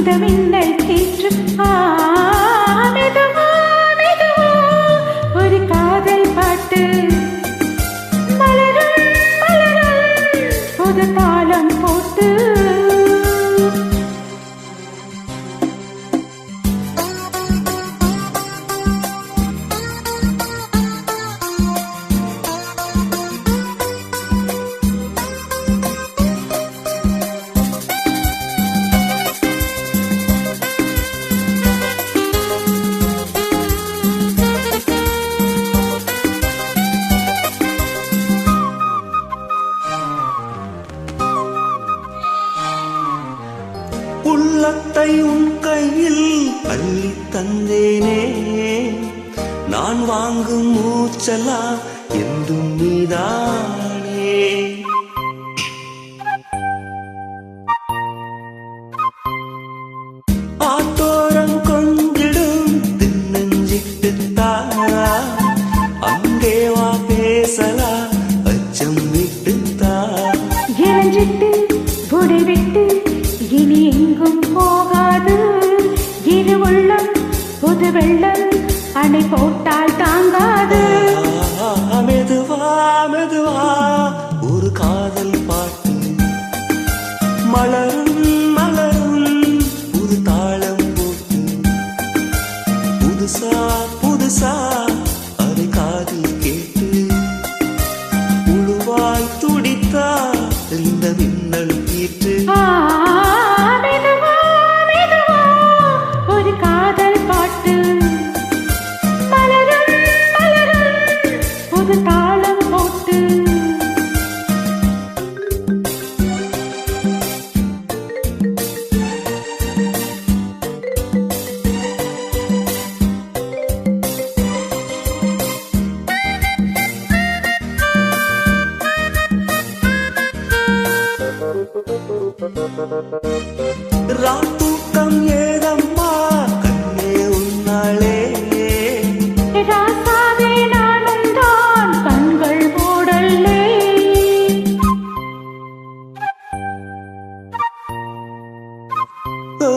இந்த மின்னல் கேற்று ஆ, உள்ளத்தை உன் கையில் அள்ளி தந்தேனே. நான் வாங்கும் மூச்சலா என்றும் நீதான் வெள்ளம் அணை போட்டால் தாங்காது. மெதுவா மெதுவா ஒரு காதல் பாட்டு. மலரும் மலரும் புது தாளம் போட்டு. புதுசா புதுசா அதை காதில் கேட்டு. உழுவாய் துடித்தா இந்த மின்னல் கீற்று ராத்தூக்கம் ஏதம்மா? கண்ணே உன்னாளே ராசாவே நானும் தான் கண்கள் மூடல்லே. ஓ,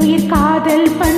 உயிர் காதல் பண்பாடு